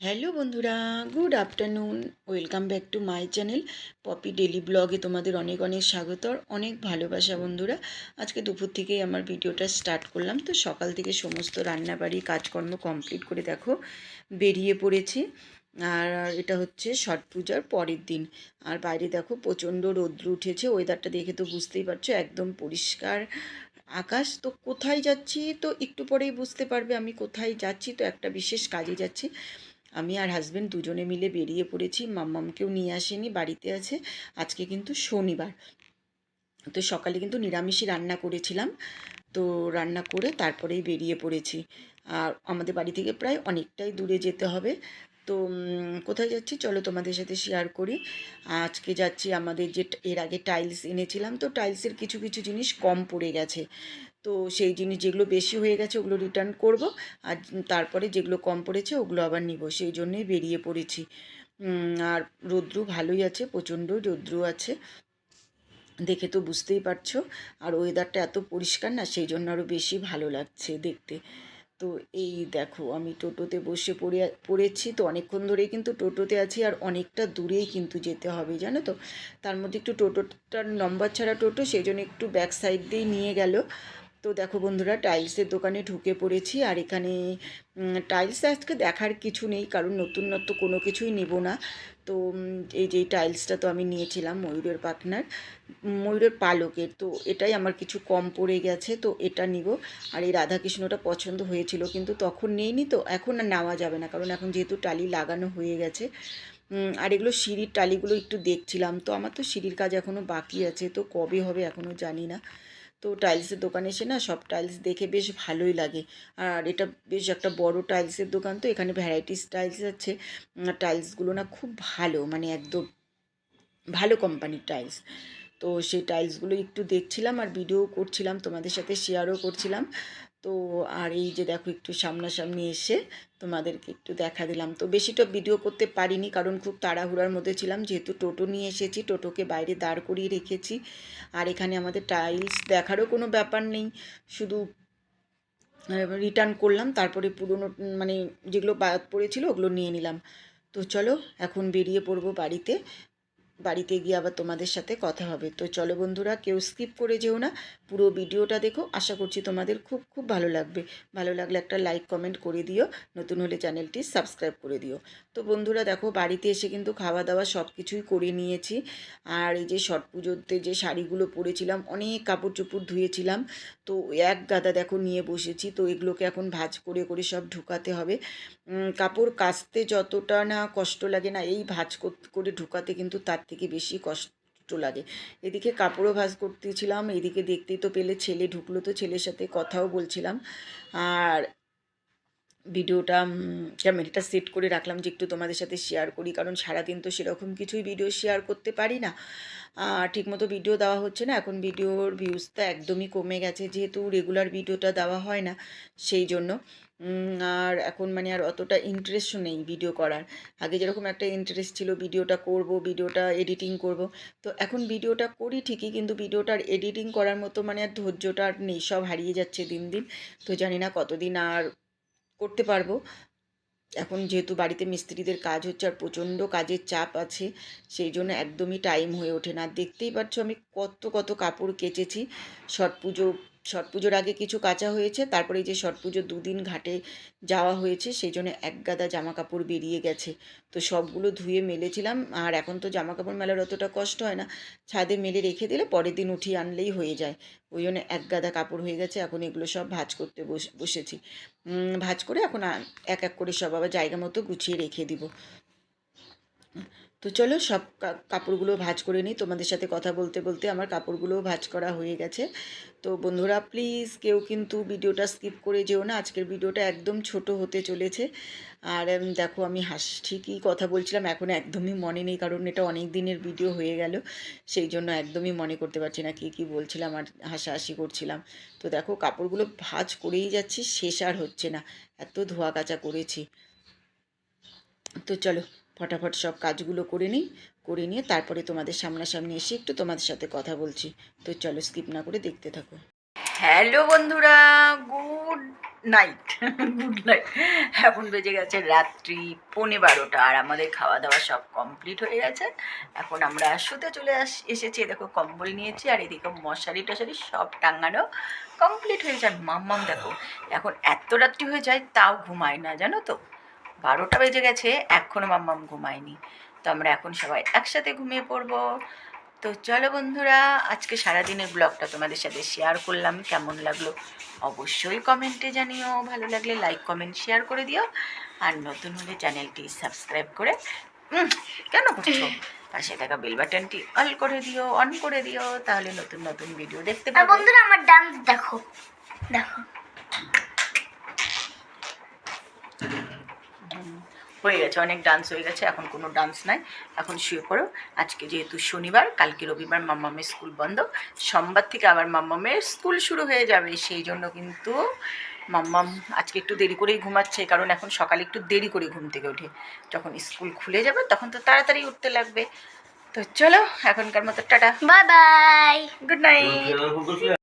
Hello বন্ধুরা, good afternoon. Welcome back to my channel Poppy daily ব্লগে তোমাদের অনেক অনেক স্বাগত অনেক ভালোবাসা বন্ধুরা। আজকে দুপুর থেকেই আমার ভিডিওটা স্টার্ট করলাম। তো সকাল থেকে সমস্ত রান্নাবাড়ি কাজকর্ম কমপ্লিট করে দেখো, বেরিয়ে পড়েছি। আর এটা হচ্ছে ছট পূজার পরের দিন। আর বাইরে দেখো প্রচণ্ড রৌদ্র উঠেছে ওয়েদারটা দেখে তো বুঝতেই পারছ, একদম পরিষ্কার আকাশ। তো কোথায় যাচ্ছি? তো একটু পরেই বুঝতে পারবে আমি কোথায় যাচ্ছি। তো একটা বিশেষ কাজে যাচ্ছি। আমি আর হাজব্যান্ড দুজনে মিলে বেরিয়ে পড়েছি, মাম্মামকেও নিয়ে আসেনি, বাড়িতে আছে, আজকে কিন্তু শনিবার। তো সকালে কিন্তু নিরামিষই রান্না করেছিলাম, তো রান্না করে তারপরেই বেরিয়ে পড়েছি। আর আমাদের বাড়ি থেকে প্রায় অনেকটাই দূরে যেতে হবে। তো কোথায় যাচ্ছি চলো তোমাদের সাথে শেয়ার করি। আজকে যাচ্ছি আমাদের যে, এর আগে টাইলস এনেছিলাম, তো টাইলসের কিছু কিছু জিনিস কম পড়ে গেছে। তো সেই জিনিস যেগুলো বেশি হয়ে গেছে ওগুলো রিটার্ন করব। আর তারপরে যেগুলো কম পড়েছে ওগুলো আবার নিব। সেই জন্যই বেরিয়ে পড়েছি। আর রৌদ্রু ভালোই আছে, প্রচণ্ড রৌদ্রু আছে। দেখে তো বুঝতেই পারছ। আর ওয়েদারটা এত পরিষ্কার না, সেই জন্য আরও বেশি ভালো লাগছে দেখতে। তো এই দেখো, আমি টোটোতে বসে পড়ে, পড়েছি তো অনেকক্ষণ ধরেই কিন্তু টোটোতে আছি আর অনেকটা দূরেই কিন্তু যেতে হবে, জানো তো? তার মধ্যে একটু টোটোটার নম্বর ছাড়া টোটো, সেই জন্য একটু ব্যাক সাইড দিয়েই নিয়ে গেল। তো দেখো বন্ধুরা টাইলসের দোকানে ঢুকে পড়েছি আর এখানে টাইলস আজকে দেখার কিছু নেই, কারণ নতুনত্ব কোনো কিছুই নেব না। তো এই যে টাইলসটা তো আমি নিয়েছিলাম ময়ূরের পাখনার, ময়ূরের পালকের, তো এটাই আমার কিছু কম পড়ে গেছে, তো এটা নিব। আর এই রাধাকৃষ্ণটা পছন্দ হয়েছিল, কিন্তু তখন নেইনি তো, এখন আর নেওয়া যাবে না, কারণ এখন যেহেতু টালি লাগানো হয়ে গেছে। আর এগুলো সিঁড়ির টালিগুলো একটু দেখছিলাম, তো আমার তো সিঁড়ির কাজ এখনও বাকি আছে, তো কবে হবে এখনও জানি না। তো টাইলসের দোকানে এসে না সব টাইলস দেখে বেশ ভালোই লাগে। আর এটা বেশ একটা বড় টাইলসের দোকান তো, এখানে ভ্যারাইটিস টাইলস আছে। টাইলসগুলো না খুব ভালো মানে একদম ভালো কোম্পানির টাইলস তো সেই টাইলসগুলো একটু দেখছিলাম আর ভিডিও করছিলাম, তোমাদের সাথে শেয়ারও করছিলাম। তো আর এই যে দেখো একটু সামনাসামনি এসে তোমাদেরকে একটু দেখা দিলাম। তো বেশিটা ভিডিও করতে পারিনি কারণ খুব তাড়াহুড়ার মধ্যে ছিলাম। যেহেতু টোটো নিয়ে এসেছি, টোটোকে বাইরে দাঁড় করিয়ে রেখেছি। আর এখানে আমাদের টাইলস দেখারও কোনো ব্যাপার নেই। শুধু রিটার্ন করলাম, তারপরে পুরনো মানে যেগুলো বাদ পড়েছিল ওগুলো নিয়ে নিলাম। তো চলো, এখন বেরিয়ে পড়ব বাড়িতে। বাড়িতে গিয়ে আবার তোমাদের সাথে কথা হবে। তো চলো বন্ধুরা, কেউ স্কিপ করে যেও না। পুরো ভিডিওটা দেখো। আশা করছি তোমাদের খুব খুব ভালো লাগবে। ভালো লাগলে একটা লাইক কমেন্ট করে দিও। নতুন হলে চ্যানেলটি সাবস্ক্রাইব করে দিও। তো বন্ধুরা, দেখো, বাড়িতে এসে কিন্তু খাওয়া দাওয়া সব কিছুই করে নিয়েছি। আর এই যে ছট পুজোতে যে শাড়িগুলো পরেছিলাম, অনেক কাপড় চোপড় ধুয়েছিলাম। তো এক গাদা দেখো নিয়ে বসেছি। তো এগুলোকে এখন ভাজ করে করে সব ঢুকাতে হবে। কাপড় কাচতে যতটা না কষ্ট লাগে না, এই ভাজ করে ঢুকাতে কিন্তু তার থেকে বেশি কষ্ট লাগে। এদিকে কাপড়ও ভাজ করতেছিলাম, এদিকে দেখতেই তো পেলে ছেলে ঢুকলো তো ছেলের সাথে কথাও বলছিলাম। আর ভিডিওটা ক্যামেরাটা সেট করে রাখলাম যে একটু তোমাদের সাথে শেয়ার করি, কারণ সারাদিন তো সেরকম কিছুই ভিডিও শেয়ার করতে পারি না। ঠিকমতো ভিডিও দেওয়া হচ্ছে না, এখন ভিডিওর ভিউজটা একদমই কমে গেছে, যেহেতু রেগুলার ভিডিওটা দেওয়া হয় না, সেই জন্য। আর এখন মানে আর অতটা ইন্টারেস্টও নেই ভিডিও করার। আগে যেরকম একটা ইন্টারেস্ট ছিল ভিডিওটা করব ভিডিওটা এডিটিং করব। তো এখন ভিডিওটা করি ঠিকই, কিন্তু ভিডিওটার এডিটিং করার মতো মানে আর ধৈর্যটা আর নেই, সব হারিয়ে যাচ্ছে দিন দিন। তো জানি না কতদিন আর করতে পারব। এখন যেহেতু বাড়িতে মিস্ত্রিদের কাজ হচ্ছে আর প্রচণ্ড কাজের চাপ আছে, সেই জন্য একদমই টাইম হয়ে ওঠে না। দেখতেই পাচ্ছ আমি কত কত কাপড় কেচেছি, ছট পুজো ছট পুজোর আগে কিছু কাঁচা হয়েছে, তারপরে যে ছট পুজোর দুদিন ঘাটে যাওয়া হয়েছে, সেই জন্য এক গাদা জামা কাপড় বেরিয়ে গেছে। তো সবগুলো ধুয়ে মেলেছিলাম, আর এখন তো জামা কাপড় মেলার অতটা কষ্ট হয় না। ছাদে মেলে রেখে দিলে পরের দিন উঠিয়ে আনলেই হয়ে যায়। ওই জন্য এক গাদা কাপড় হয়ে গেছে, এখন এগুলো সব ভাজ করতে বসেছি। ভাজ করে এখন এক এক করে সব আবার জায়গা মতো গুছিয়ে রেখে দিব। তো চলো সব কাপড়গুলো ভাজ করে নিই। তোমাদের সাথে কথা বলতে বলতে আমার কাপড়গুলোও ভাজ করা হয়ে গেছে। তো বন্ধুরা প্লিজ কেউ কিন্তু ভিডিওটা স্কিপ করে যেও না। আজকের ভিডিওটা একদম ছোট হতে চলেছে। আর দেখো আমি হাস, ঠিকই কথা বলছিলাম, এখন একদমই মনে নেই, কারণ এটা অনেক দিনের ভিডিও হয়ে গেল। সেই জন্য একদমই মনে করতে পারছি না, কী কী বলছিলাম আর হাসাহাসি করছিলাম। তো দেখো, কাপড়গুলো ভাজ করেই যাচ্ছি, শেষ আর হচ্ছে না। এত ধোয়া কাচা করেছি। তো চলো ফটাফট সব কাজগুলো করে নিই, করে নিয়ে তারপরে তোমাদের সামনাসামনি এসে একটু তোমাদের সাথে কথা বলছি। তো চলো স্কিপ না করে দেখতে থাকো। হ্যালো বন্ধুরা গুড নাইট গুড নাইট এখন বেজে গেছে রাত্রি পৌনে বারোটা আর আমাদের খাওয়া দাওয়া সব কমপ্লিট হয়ে গেছে। এখন আমরা শুতে চলে আস, এসেছি, দেখো কম্বল নিয়েছি আর এদিকে মশারি টশারি সব টাঙানো কমপ্লিট হয়ে যায়। মাম্মাম দেখো, এখন এত রাত্রি হয়ে যায়, তাও ঘুমায় না, জানো তো? বারোটা বেজে গেছে এখনও মাম্মাম ঘুমায়নি। তো আমরা এখন সবাই একসাথে ঘুমিয়ে পড়ব। তো চলো বন্ধুরা আজকে সারাদিনের ব্লগটা তোমাদের সাথে শেয়ার করলাম। কেমন লাগল অবশ্যই কমেন্টে জানিও। ভালো লাগলে লাইক কমেন্ট শেয়ার করে দিও। আর নতুন হলে চ্যানেলটি সাবস্ক্রাইব করে কেন করছ? পাশে থাকা বেল বাটনটি অল করে দিও অন করে দিও তাহলে নতুন নতুন ভিডিও দেখতে পাবে। বন্ধুরা আমার ডান্স দেখো দেখো। হয়ে গেছে অনেক ডান্স হয়ে গেছে এখন কোনো ডান্স নাই। এখন শুয়ে পড়ো। আজকে যেহেতু শনিবার কালকে রবিবার মাম্মামের স্কুল বন্ধ। সোমবার থেকে আবার মাম্মামের স্কুল শুরু হয়ে যাবে সেই জন্য কিন্তু মাম্মাম আজকে একটু দেরি করেই ঘুমাচ্ছে কারণ এখন সকালে একটু দেরি করে ঘুম থেকে ওঠে। যখন স্কুল খুলে যাবে তখন তো তাড়াতাড়ি উঠতে লাগবে। তো চলো এখনকার মতো tata. Bye bye good night